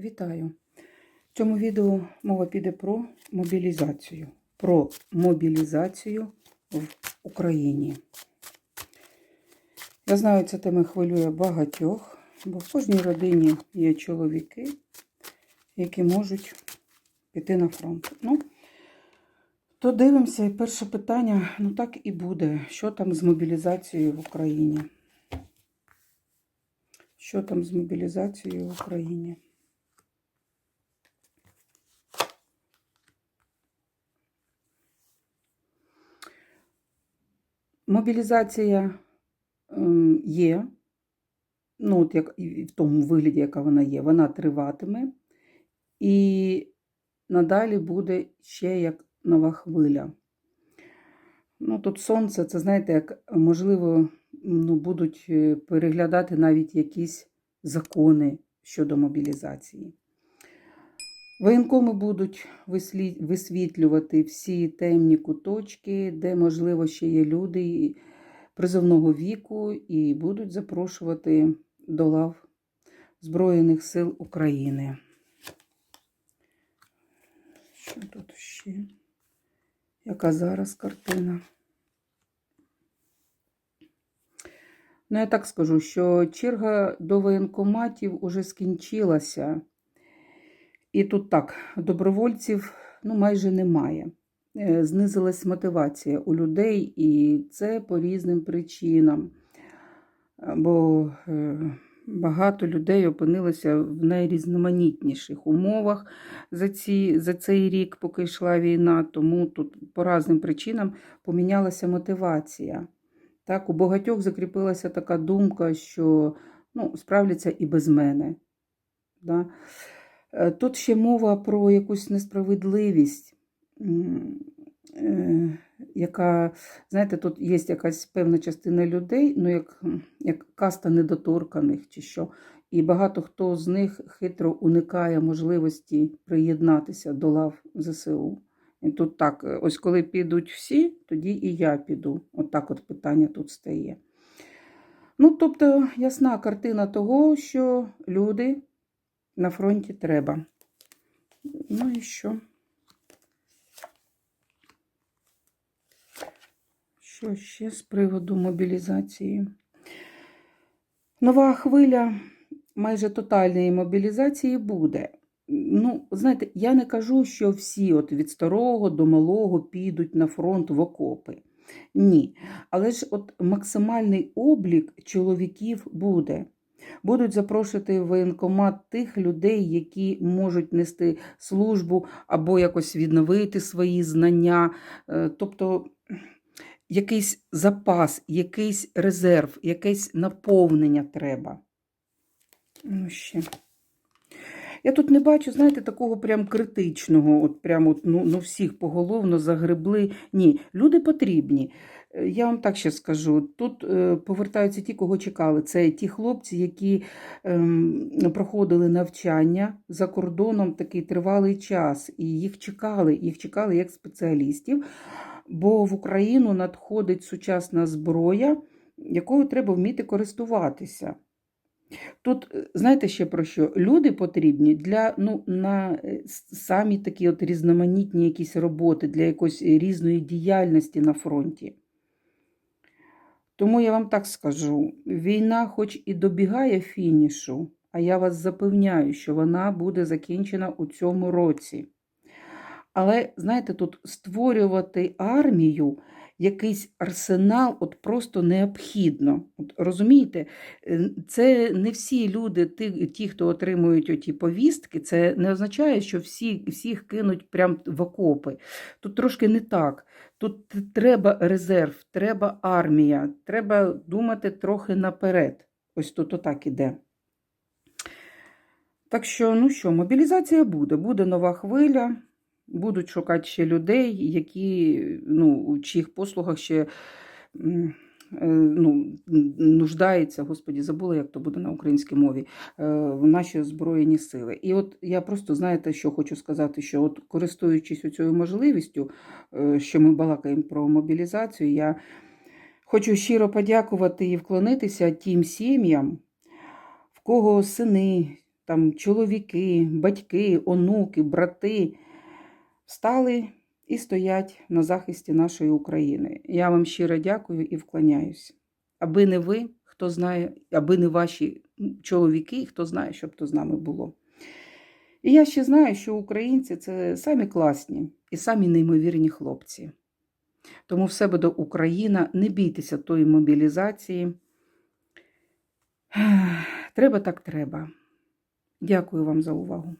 Вітаю! В цьому відео мова піде про мобілізацію. Про мобілізацію в Україні. Я знаю, ця тема хвилює багатьох, бо в кожній родині є чоловіки, які можуть піти на фронт. Ну, то дивимося, і перше питання, ну так і буде. Що там з мобілізацією в Україні? Що там з мобілізацією в Україні? Мобілізація ем, є, ну, от як в тому вигляді, яка вона є, вона триватиме, і надалі буде ще як нова хвиля. Ну, тут сонце, це знаєте, як можливо, ну, будуть е, переглядати навіть якісь закони щодо мобілізації. Воєнкоми будуть висвітлювати всі темні куточки, де, можливо, ще є люди призовного віку, і будуть запрошувати до лав Збройних сил України. Що тут ще? Яка зараз картина? Ну, я так скажу, що черга до воєнкоматів уже скінчилася. І тут так, добровольців ну, майже немає. Е, Знизилась мотивація у людей, і це по різним причинам. Е, Бо е, багато людей опинилося в найрізноманітніших умовах за, ці, за цей рік, поки йшла війна, тому тут по різним причинам помінялася мотивація. Так, у багатьох закріпилася така думка, що ну, справляться і без мене. Да? Е, Тут ще мова про якусь несправедливість, е, яка, знаєте, тут є якась певна частина людей, ну як, як каста недоторканих чи що. І багато хто з них хитро уникає можливості приєднатися до лав ЗСУ. І тут так, е, ось коли підуть всі, тоді і я піду. От так от питання тут стає. Ну, тобто, ясна картина того, що люди на фронті треба. Ну і що? Що ще з приводу мобілізації? Нова хвиля майже тотальної мобілізації буде. Ну, знаєте, я не кажу, що всі от від старого до малого підуть на фронт в окопи. Ні. Але ж от максимальний облік чоловіків буде. Будуть запрошувати в воєнкомат тих людей, які можуть нести службу або якось відновити свої знання. Е, Тобто якийсь запас, якийсь резерв, якесь наповнення треба. Ну, ще. Я тут не бачу, знаєте, такого прям критичного, от прям от, ну, ну всіх поголовно загребли. Ні, люди потрібні. Е, Я вам так ще скажу: тут е, повертаються ті, кого чекали. Це ті хлопці, які ем, проходили навчання за кордоном такий тривалий час, і їх чекали, їх чекали як спеціалістів, бо в Україну надходить сучасна зброя, якою треба вміти користуватися. Тут, е, знаєте ще про що? Люди потрібні для ну, на самі такі от різноманітні якісь роботи, для якоїсь різної діяльності на фронті. Тому я вам так скажу: війна, хоч і добігає фінішу, а я вас запевняю, що вона буде закінчена у цьому році. Але, знаєте, тут створювати армію, якийсь арсенал от просто необхідно. От, розумієте, Е, це не всі люди, ті, ті, хто отримують оті повістки, це не означає, що всі, всіх кинуть прямо в окопи. Тут трошки не так. Тут треба резерв, треба армія, треба думати трохи наперед. Ось тут отак іде. Так що, ну що, мобілізація буде, буде нова хвиля, будуть шукати ще людей, які, ну, у чиїх послугах ще е, ну, нуждається, господі, забула, як то буде на українській мові, е, в наші Збройні сили. І от я просто, знаєте, що хочу сказати, що от користуючись цією можливістю, е, що ми балакаємо про мобілізацію, я хочу щиро подякувати і вклонитися тим сім'ям, в кого сини, там чоловіки, батьки, онуки, брати стали і стоять на захисті нашої України. Я вам щиро дякую і вклоняюсь. Аби не ви, хто знає, аби не ваші чоловіки, хто знає, що б то з нами було. І я ще знаю, що українці це самі класні і самі неймовірні хлопці. Тому все буде Україна, не бійтеся тої мобілізації. Треба так треба. Дякую вам за увагу.